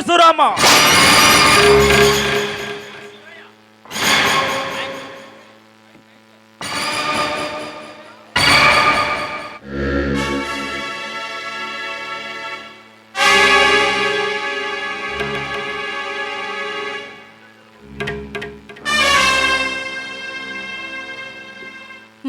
ಪರಶುರಾಮ.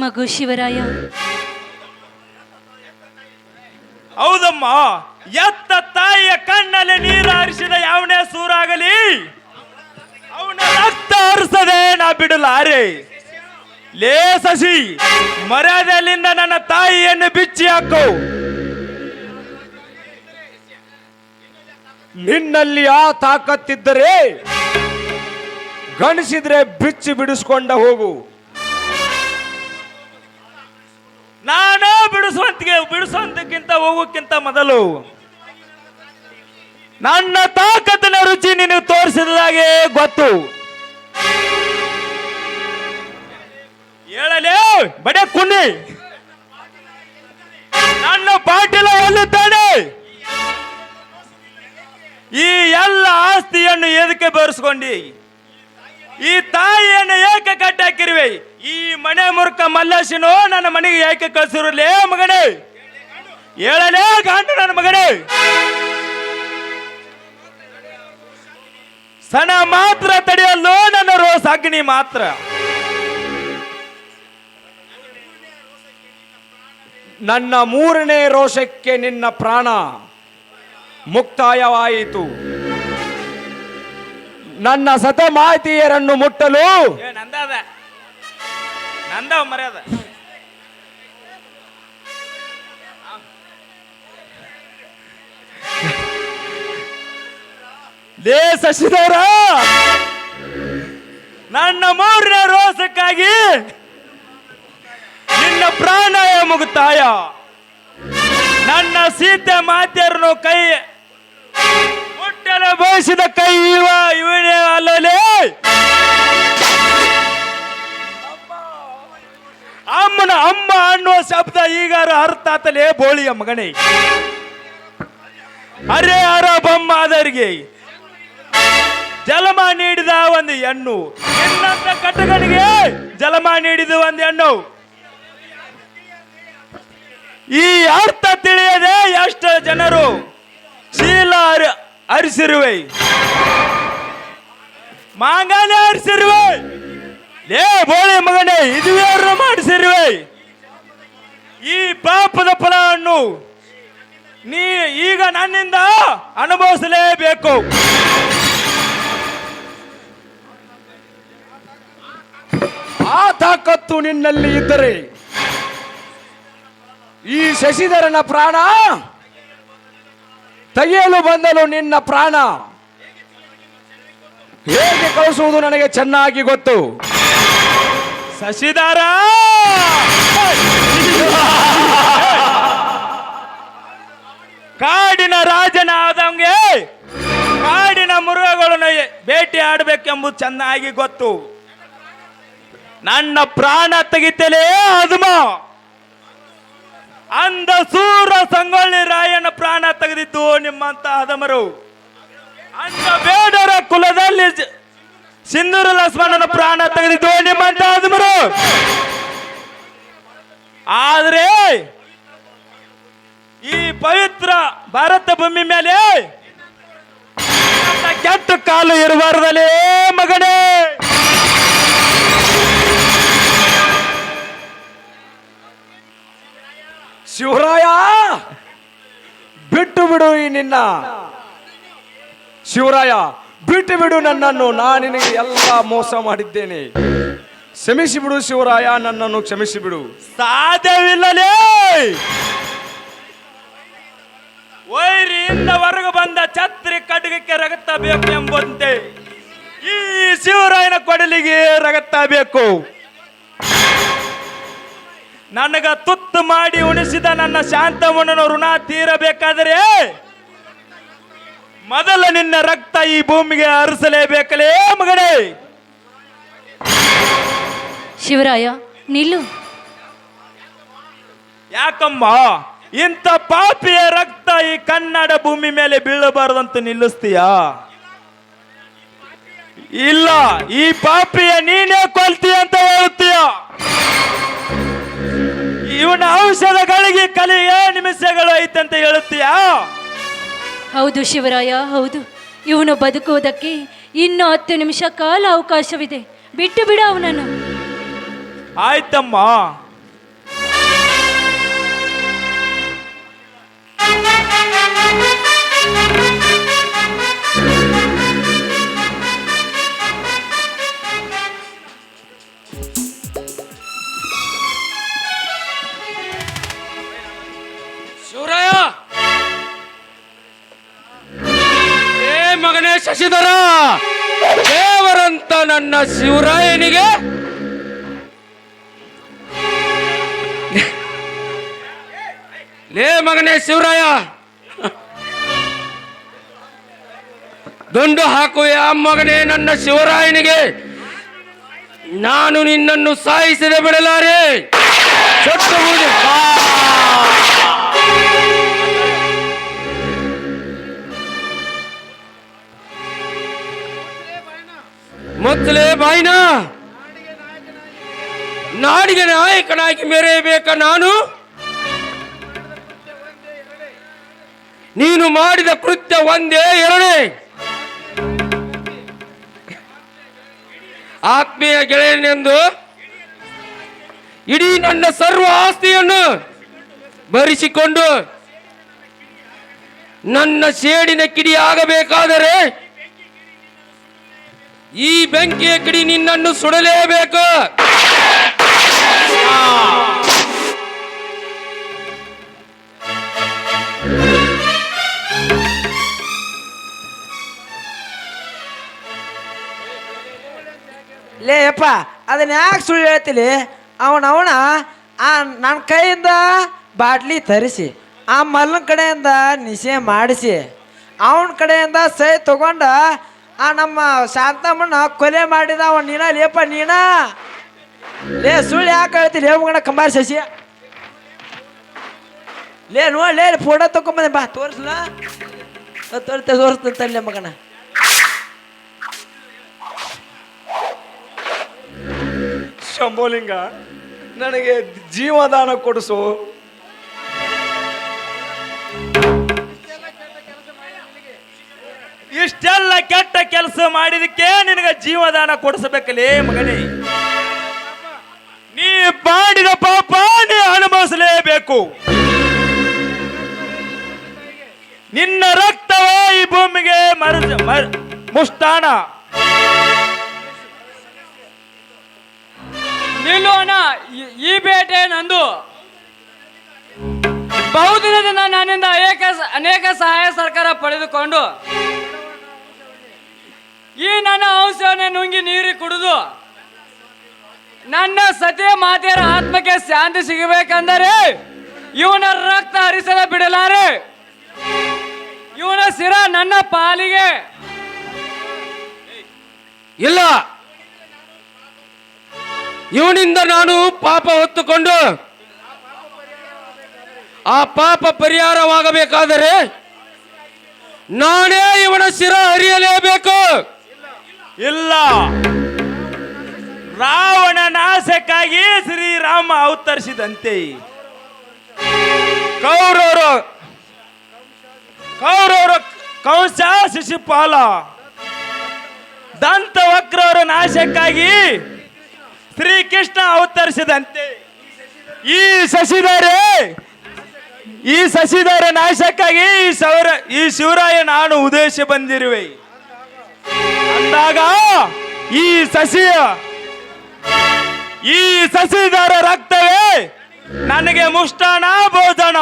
ಮಗು ಶಿವರಾಯ. ಹೌದಮ್ಮ ಎತ್ತ ತಾಯಿಯ ಕಣ್ಣಲ್ಲಿ ನೀರು ಹರಿಸಿದ ಯಾವನೇ ಸೂರಾಗಲಿ, ಅವನ ರಕ್ತ ಹರಿಸದೆ ನಾ ಬಿಡಲಾರೆ ಲೇ ಸಸಿ, ಮರ್ಯಾದೆಯಲ್ಲಿಂದ ನನ್ನ ತಾಯಿಯನ್ನು ಬಿಚ್ಚಿ ಹಾಕು. ನಿನ್ನಲ್ಲಿ ಆ ತಾಕತ್ತಿದ್ದರೆ ಗಣಿಸಿದ್ರೆ ಬಿಚ್ಚಿ ಬಿಡಿಸ್ಕೊಂಡ ಹೋಗು. ನಾನು ಬಿಡಿಸುವಂತಿಗೆ ಬಿಡಿಸುವಂತಕ್ಕಿಂತ ಹೋಗೋಕ್ಕಿಂತ ಮೊದಲು ನನ್ನ ತಾಕತ್ತಿನ ರುಚಿ ನಿನಗೆ ತೋರಿಸಿದಾಗೆ ಗೊತ್ತು. ಹೇಳಲೇ, ಬಡೇ ಕುಣಿ ನನ್ನ ಪಾಟೀಲ ಎಲ್ಲಿದ್ದಾನೆ? ಈ ಎಲ್ಲ ಆಸ್ತಿಯನ್ನು ಎದಕ್ಕೆ ಬರೆಸ್ಕೊಂಡಿ? ಈ ತಾಯಿಯನ್ನು ಏಕೆ ಕಟ್ಟಾಕಿರುವೆ? ಈ ಮನೆ ಮುರುಕ ಮಲ್ಲಶಿನೋ ನನ್ನ ಮನೆಗೆ ಏಕೆ ಕಳ್ಸಿರಲೇ ಮಗನೇ? ಹೇಳಲೇ ಗಾಂಡು ನನ್ನ ಮಗನೇ. ಸಣ ಮಾತ್ರ ತಡೆಯಲು ನನ್ನ ರೋಸ್ ಅಗ್ನಿ ಮಾತ್ರ. ನನ್ನ ಮೂರನೇ ರೋಷಕ್ಕೆ ನಿನ್ನ ಪ್ರಾಣ ಮುಕ್ತಾಯವಾಯಿತು. ನನ್ನ ಸತ ಮಾತೆಯರನ್ನು ಮುಟ್ಟಲು ನಂದದ ನಂದ ಮರ್ಯಾದ. ಲೇ ಶಶಿಧರ ನನ್ನ ಮೂರನೇ ರೋಸಕ್ಕಾಗಿ ನಿನ್ನ ಪ್ರಾಣಾಯ ಮುಗುತ್ತಾಯ ನನ್ನ ಸೀತೆ ಮಾತೆಯರನ್ನು ಕೈ ಮುಟ್ಟಲು ಬಯಸಿದ ಕೈ ಇವ, ಇವನೇ ಅಲ್ಲಲೇ. ಅಮ್ಮನ ಅಮ್ಮ ಅನ್ನುವ ಶಬ್ದ ಈಗಾರು ಅರ್ಥ ಆತಲೇ ಬೋಳಿಯ ಮಗನೇ. ಅರೆ ಅರ ಬೊಮ್ಮಾದರಿಗೆ ಜಲಮ ನೀಡಿದ ಒಂದು ಹೆಣ್ಣು. ನಿನ್ನಂತ ಕಟ್ಟಗಳಿಗೆ ಜಲಮ ನೀಡಿದ ಒಂದು ಹೆಣ್ಣು. ಈ ಅರ್ಥ ತಿಳಿಯದೆ ಎಷ್ಟು ಜನರು ಶೀಲ ಅರಿಸಿರುವೆ. ಮಾಂಗಾನೆ ಅರಿಸಿರುವೆ. ಲೇ ಬೋಳಿ ಮಗನೇ ಇದುವೇರು ಮಾಡಿಸಿರುವೆ? ಈ ಪಾಪದ ಫಲವನ್ನು ನೀ ಈಗ ನನ್ನಿಂದ ಅನುಭವಿಸಲೇಬೇಕು. ಆ ತಾಕತ್ತು ನಿನ್ನಲ್ಲಿ ಇದ್ದರೆ ಈ ಶಶಿಧರನ ಪ್ರಾಣ ತೆಗೆಯಲು ಬಂದಲು ನಿನ್ನ ಪ್ರಾಣ. ಹೇಗೆ ಕಳಿಸುವುದು ನನಗೆ ಚೆನ್ನಾಗಿ ಗೊತ್ತು. ಶಶಿಧರ! ಕಾಡಿನ ರಾಜನ ಆದಂಗೆ ಕಾಡಿನ ಮೃಗಗಳನ್ನು ಭೇಟಿ ಆಡಬೇಕೆಂಬುದು ಚೆನ್ನಾಗಿ ಗೊತ್ತು. ನನ್ನ ಪ್ರಾಣ ತೆಗಿತಲೇ ಅದುಮ ಅಂದ ಸೂರ ಸಂಗೊಳ್ಳಿ ರಾಯನ ಪ್ರಾಣ ತೆಗೆದಿದ್ದು ನಿಮ್ಮಂತ ಅದಮರು ಅಂದ ಬೇಡರ ಕುಲದಲ್ಲಿ ಸಿಂಧೂರ ಲಕ್ಷ್ಮಣನ ಪ್ರಾಣ ತೆಗೆದಿದ್ದು ನಿಮ್ಮಂತ ಅದಮರು ಆದ್ರೆ ಈ ಪವಿತ್ರ ಭಾರತ ಭೂಮಿ ಮೇಲೆ ಕೆಟ್ಟ ಕಾಲು ಇರಬಾರ್ದಲೇ ಮಗನೇ. ಶಿವರಾಯ! ಬಿಟ್ಟು ಬಿಡು ಈ ನಿನ್ನ. ಶಿವರಾಯ, ಬಿಟ್ಟು ಬಿಡು ನನ್ನನ್ನು. ನಾನು ನಿನಗೆ ಎಲ್ಲ ಮೋಸ ಮಾಡಿದ್ದೇನೆ. ಕ್ಷಮಿಸಿ ಬಿಡು ಶಿವರಾಯ, ನನ್ನನ್ನು ಕ್ಷಮಿಸಿ ಬಿಡು ಸಾಧ್ಯವಿಲ್ಲಲೇ ಬಂದ ಛತ್ರಿ ಕಡಗಕ್ಕೆ ರಗತ್ತ ಬೇಕು ಎಂಬಂತೆ ಈ ಶಿವರಾಯನ ಕೊಡಲಿಗೆ ರಗತ್ತ ಬೇಕು. ನನಗ ತುತ್ತು ಮಾಡಿ ಉಣಿಸಿದ ನನ್ನ ಶಾಂತವನ್ನು ಋಣ ತೀರಬೇಕಾದರೆ ಮೊದಲ ನಿನ್ನ ರಕ್ತ ಈ ಭೂಮಿಗೆ ಹರಿಸಲೇಬೇಕಲೇ ಮಗಡೆ ಶಿವರಾಯ ನಿಲ್ಲು. ಯಾಕಮ್ಮ ಇಂಥ ಪಾಪಿಯ ರಕ್ತ ಈ ಕನ್ನಡ ಭೂಮಿ ಮೇಲೆ ಬೀಳಬಾರದಂತ ನಿಲ್ಲಿಸ್ತೀಯಾ? ಇಲ್ಲ ಈ ಪಾಪಿಯ ನೀನೇ ಕೊಲ್ತೀಯ ಅಂತ ಹೇಳುತ್ತೀಯ? ಇವನ ಔಷಧಗಳಿಗೆ ಕಲಿಯ ನಿಮಿಷಗಳು ಐತಂತ ಹೇಳುತ್ತೀಯಾ? ಹೌದು ಶಿವರಾಯ ಹೌದು. ಇವನು ಬದುಕುವುದಕ್ಕೆ ಇನ್ನು ಹತ್ತು ನಿಮಿಷ ಕಾಲ ಅವಕಾಶವಿದೆ. ಬಿಟ್ಟು ಬಿಡ ಅವನನ್ನು. ಆಯ್ತಮ್ಮ. ಶಶಿಧರ ದೇವರಂತ ನನ್ನ ಶಿವರಾಯನಿಗೆ. ಲೇ ಮಗನೇ ಶಿವರಾಯ, ದುಂಡು ಹಾಕುವೆ ಆ ಮಗನೇ ನನ್ನ ಶಿವರಾಯನಿಗೆ. ನಾನು ನಿನ್ನನ್ನು ಸಾಯಿಸದೆ ಬಿಡಲಾರೆ. ಮೊದಲೇ ಬಾಯಿನ ನಾಡಿಗೆ ನಾಯಕನಾಗಿ ಮೆರೆಯಬೇಕ ನಾನು. ನೀನು ಮಾಡಿದ ಕೃತ್ಯ ಒಂದೇ ಎರಡೇ. ಆತ್ಮೀಯ ಗೆಳೆಯನೆಂದು ಇಡೀ ನನ್ನ ಸರ್ವ ಆಸ್ತಿಯನ್ನು ಭರಿಸಿಕೊಂಡು ನನ್ನ ಸೇಡಿನ ಕಿಡಿ ಆಗಬೇಕಾದರೆ ಈ ಬೆಂಕಿಯ ಕಡಿ ನಿನ್ನನ್ನು ಸುಡಲೇಬೇಕು. ಲೇ ಯಪ್ಪ, ಅದನ್ನ ಯಾಕೆ ಸುಳ್ಳು ಹೇಳ್ತಿಲಿ? ಅವನವನ ಅವನ, ಆ ನನ್ನ ಕೈಯಿಂದ ಬಾಟ್ಲಿ ತರಿಸಿ, ಆ ಮಲ್ಲನ ಕಡೆಯಿಂದ ನಿಶೆ ಮಾಡಿಸಿ, ಅವನ ಕಡೆಯಿಂದ ಸೈ ತಗೊಂಡ ಆ ನಮ್ಮ ಶಾಂತಮ್ಮನ ಕೊಲೆ ಮಾಡಿದ ಅವ ನೀನ? ಲೇಪ ನೀನ? ಲೇ, ಸುಳ್ಳು ಯಾಕೆ ಹೇಳ್ತಿ? ಲೇ, ಮಗನ ಕಂಬಾರ ಶಶಿ ಲೇ, ನೋಡ್, ಲೇ ಫೋಟೋ ತಗೊಂಬಂದೆ, ಬಾ ತೋರಿಸ್ಲ ತೋರ್ತೆ ತೋರಿಸ್ತಂತಲ್ಲೇ ಮಗನ. ಶಂಭೋಲಿಂಗ, ನನಗೆ ಜೀವದಾನ ಕೊಡಿಸು. ಇಷ್ಟೆಲ್ಲ ಕೆಟ್ಟ ಕೆಲಸ ಮಾಡಿದಕ್ಕೆ ನಿನಗೆ ಜೀವದಾನ ಕೊಡಿಸಬೇಕಲೇ ಮಗನೇ. ನೀ ಮಾಡಿದ ಪಾಪ ನೀ ಅನುಭವಿಸಲೇಬೇಕು. ನಿನ್ನ ರಕ್ತವೇ ಈ ಭೂಮಿಗೆ ಮರ ಮುಷ್ಟಾನ. ನಿಲ್ಲೋಣ ಈ ಬೇಟೆ ನಂದು. ಬಹುದಿನದಿಂದ ನನ್ನಿಂದ ಅನೇಕ ಅನೇಕ ಸಹಾಯ ಸರ್ಕಾರ ಪಡೆದುಕೊಂಡು ಈ ನನ್ನ ಅಂಶವನ್ನು ನುಂಗಿ ನೀರು ಕುಡಿದು ನನ್ನ ಸತಿಯ ಮಾತೆಯರ ಆತ್ಮಕ್ಕೆ ಶಾಂತಿ ಸಿಗಬೇಕಂದರೆ ಇವನ ರಕ್ತ ಹರಿಸದ ಬಿಡಲಾರೆ. ಇವನ ಸಿರ ನನ್ನ ಪಾಲಿಗೆ. ಇಲ್ಲ. ಇವನಿಂದ ನಾನು ಪಾಪ ಹೊತ್ತುಕೊಂಡು ಆ ಪಾಪ ಪರಿಹಾರವಾಗಬೇಕಾದರೆ ನಾನೇ ಇವನ ಶಿರ ಹರಿಯಲೇಬೇಕು. ಇಲ್ಲ. ರಾವಣ ನಾಶಕ್ಕಾಗಿ ಶ್ರೀರಾಮ ಅವತರಿಸಿದಂತೆ. ಕೌರವರು ಕೌರವರು ಕಂಸ ಶಿಶುಪಾಲ ದಂತ ವಕ್ರವರ ನಾಶಕ್ಕಾಗಿ ಶ್ರೀಕೃಷ್ಣ ಅವತರಿಸಿದಂತೆ. ಈ ಶಶಿಧರೆ ಈ ಶಶಿಧರ ನಾಶಕ್ಕಾಗಿ ಈ ಸೌರ, ಈ ಶಿವರಾಯ ನಾನು ಉದ್ದೇಶ ಬಂದಿರುವೆ. ಅಂದಾಗ ಈ ಸಸಿಯ, ಈ ಸಸಿಧಾರ ರಕ್ತವೇ ನನಗೆ ಮುಷ್ಟಾನ ಭೋಜನ.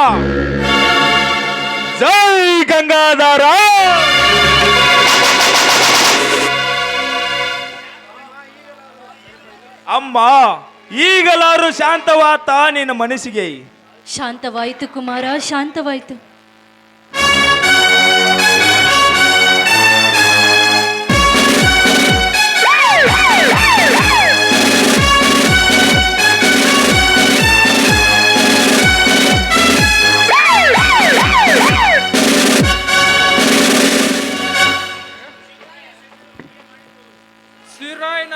ಜೈ ಗಂಗಾಧಾರ! ಅಮ್ಮ, ಈಗಲಾರು ಶಾಂತವಾತ ನಿನ್ನ ಮನಸ್ಸಿಗೆ. ಶಾಂತವಾಯಿತು ಕುಮಾರ ಶಾಂತವಾಯಿತು. ಶಿವರಾಯನ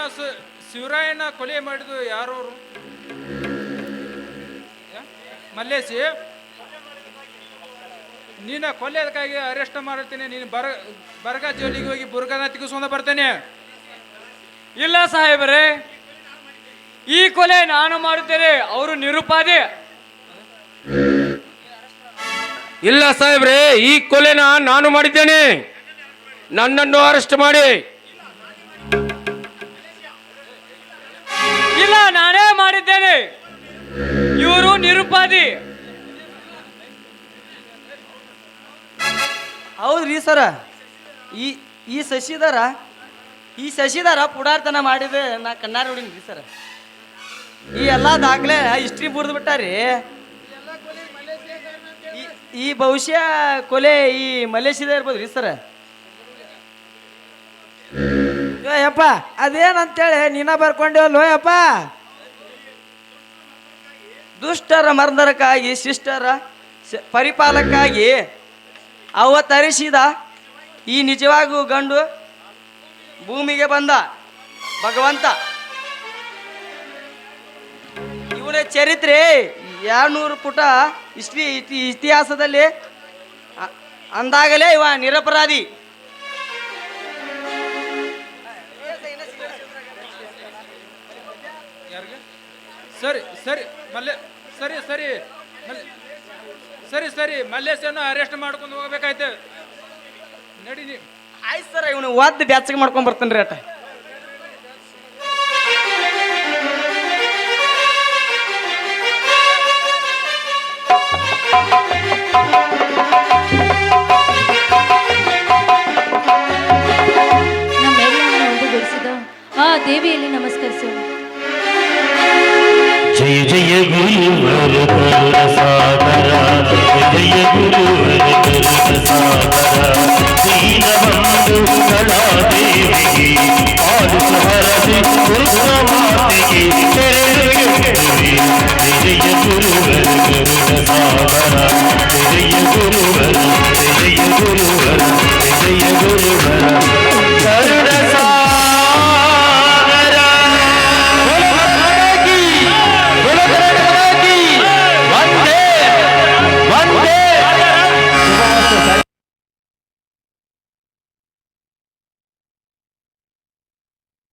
ಶಿವರಾಯನ ಕೊಲೆ ಮಾಡಿದ್ರು ಯಾರವರು? ಮಲ್ಲೇಶಿ ನೀನ ಕೊಲ್ಲೆದಕ್ಕಾಗಿ ಅರೆಸ್ಟ್ ಮಾಡಿರ್ತೀನಿ ನೀನು ಬರ ಬರಗ ಜೈಲಿಗೆ ಹೋಗಿ ಬುರ್ಗನ ತಿಗಿಸ್ಕೊಂಡ ಬರ್ತೇನೆ. ಇಲ್ಲ ಸಾಹೇಬರೇ ಈ ಕೊಲೆ ನಾನು ಮಾಡುತ್ತೇನೆ ಅವರು ನಿರುಪಾದಿ ಇಲ್ಲ ಸಾಹೇಬ್ರೆ ಈ ಕೊಲೆನ ನಾನು ಮಾಡಿದ್ದೇನೆ. ನನ್ನನ್ನು ಅರೆಸ್ಟ್ ಮಾಡಿ. ಇಲ್ಲ ನಾನೇ ಮಾಡಿದ್ದೇನೆ. ಇವರು ನಿರುಪಾದಿ ಹೌದ್ರಿ ಸರ. ಈ ಈ ಶಶಿಧರ ಈ ಶಶಿಧರ ಪುಡಾರ್ತನ ಮಾಡಿದೆ ನಾ ಕಣ್ಣಾರ ನೋಡಿನಿ ರೀ ಸರ. ಈ ಎಲ್ಲ ದಾಖಲೆ ಹಿಸ್ಟ್ರಿ ಬುರ್ದು ಬಿಟ್ಟಾರಿ. ಈ- ಬಹುಶಃ ಕೊಲೆ ಈ ಇರ್ಬೋದು ರೀ ಸರ. ಯಪ್ಪ ಅದೇನಂತೇಳಿ ನೀನ ಬರ್ಕೊಂಡೇವಲ್ಲೋ ಯಪ್ಪ? ದುಷ್ಟರ ಮರ್ದರಕ್ಕಾಗಿ ಶಿಷ್ಟರ ಪರಿಪಾಲಕ್ಕಾಗಿ ಅವತರಿಸಿದ ಈ ನಿಜವಾಗೂ ಗಂಡು ಭೂಮಿಗೆ ಬಂದ ಭಗವಂತ. ಇವನ ಚರಿತ್ರೆ, ಎರಡ್ನೂರು ಪುಟ ಇಸ್ವಿ ಇತಿ- ಇತಿಹಾಸದಲ್ಲಿ ಅಂದಾಗಲೇ ಇವ ನಿರಪರಾಧಿ. ಸರಿ ಸರಿ ಮಲ್ಲೆ ಸರಿ ಸರಿ ಮಲ್ಲೆ ಸರಿ ಸರಿ ಮಲ್ಲೇಶನ ಅರೆಸ್ಟ್ ಮಾಡ್ಕೊಂಡು ಹೋಗ್ಬೇಕಾಯ್ತು. ನಡಿ ನೀ ಆಯ್ತು ಸರ್ ಇವನು ಒದ್ದು ಬ್ಯಾಚಿಗೆ ಮಾಡ್ಕೊಂಡು ಬರ್ತಾನೆ ರೀ ಅಟ ಒಂದುಗೂಡಿಸಿದ ಆ ದೇವಿಯಲ್ಲಿ ನಮಸ್ಕರಿಸೋಣ. गुरुवर कर सागरा जय गुरुवर कर सागरा दीनबंधु कला देवी और सहरद दुर्गा जय गुरुवर कर सागरा